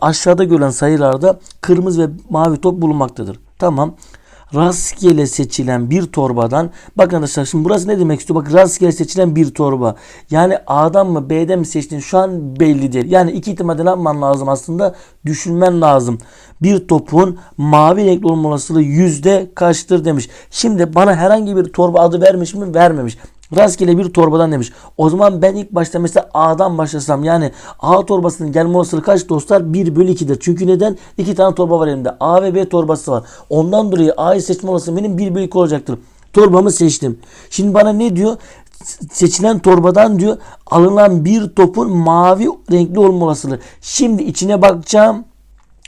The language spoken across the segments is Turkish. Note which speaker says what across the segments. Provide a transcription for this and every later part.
Speaker 1: aşağıda görülen sayılarda kırmızı ve mavi top bulunmaktadır. Tamam. Rastgele seçilen bir torbadan bakın arkadaşlar şimdi burası ne demek istiyor? Bak rastgele seçilen bir torba. Yani A'dan mı B'den mi seçtiğin şu an belli değil. Yani iki ihtimalde ne lazım aslında? Düşünmen lazım. Bir topun mavi renkli olma olasılığı yüzde kaçtır demiş. Şimdi bana herhangi bir torba adı vermiş mi? Vermemiş. Rastgele bir torbadan demiş. O zaman ben ilk başta mesela A'dan başlasam yani A torbasının gelme olasılığı kaç dostlar? 1 bölü 2'dir. Çünkü neden? İki tane torba var elimde. A ve B torbası var. Ondan dolayı A'yı seçme olasılığı benim 1 bölü 2 olacaktır. Torbamı seçtim. Şimdi bana ne diyor? Seçilen torbadan diyor alınan bir topun mavi renkli olma olasılığı. Şimdi içine bakacağım.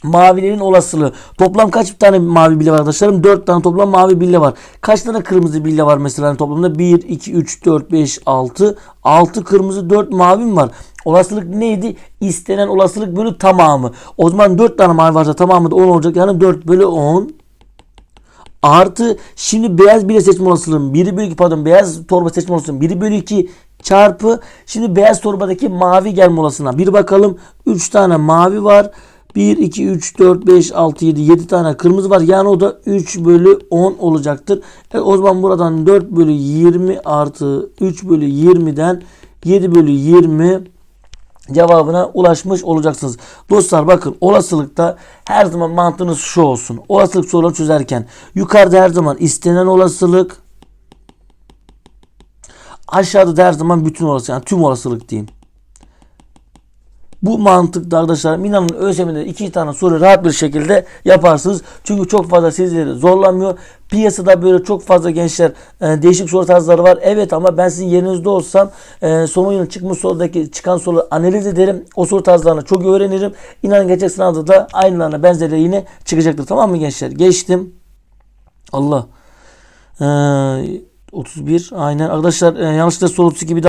Speaker 1: Mavilerin olasılığı. Toplam kaç tane mavi bille var arkadaşlarım? 4 tane toplam mavi bille var. Kaç tane kırmızı bille var mesela toplamda? 1, 2, 3, 4, 5, 6. 6 kırmızı 4 mavi mi var? Olasılık neydi? İstenen olasılık bölü tamamı. O zaman 4 tane mavi varsa tamamı da 10 olacak. Yani 4 bölü 10. Artı şimdi beyaz bile seçme olasılığım 1 bölü 2 pardon beyaz torba seçme olasılığım 1 bölü 2 çarpı şimdi beyaz torbadaki mavi gelme olasılığına bir bakalım 3 tane mavi var 1, 2, 3, 4, 5, 6, 7, 7 tane kırmızı var. Yani o da 3 bölü 10 olacaktır. E, o zaman buradan 4 bölü 20 artı 3 bölü 20'den 7 bölü 20 cevabına ulaşmış olacaksınız. Dostlar bakın olasılıkta her zaman mantığınız şu olsun. Olasılık soruları çözerken yukarıda her zaman istenen olasılık aşağıda da her zaman bütün olasılık yani tüm olasılık diyeyim. Bu mantıkta arkadaşlar inanın ÖSYM'de iki tane soru rahat bir şekilde yaparsınız. Çünkü çok fazla sizleri zorlamıyor. Piyasada böyle çok fazla gençler e, değişik soru tarzları var. Evet ama ben sizin yerinizde olsam e, son yılın çıkmış sorudaki çıkan soruları analiz ederim. O soru tarzlarını çok öğrenirim. İnanın gelecek sınavda da aynılarına benzerleri yine çıkacaktır. Tamam mı gençler? Geçtim. Allah. Ee, 31 aynen. Arkadaşlar e, yanlışlıkla soru 32 bir daha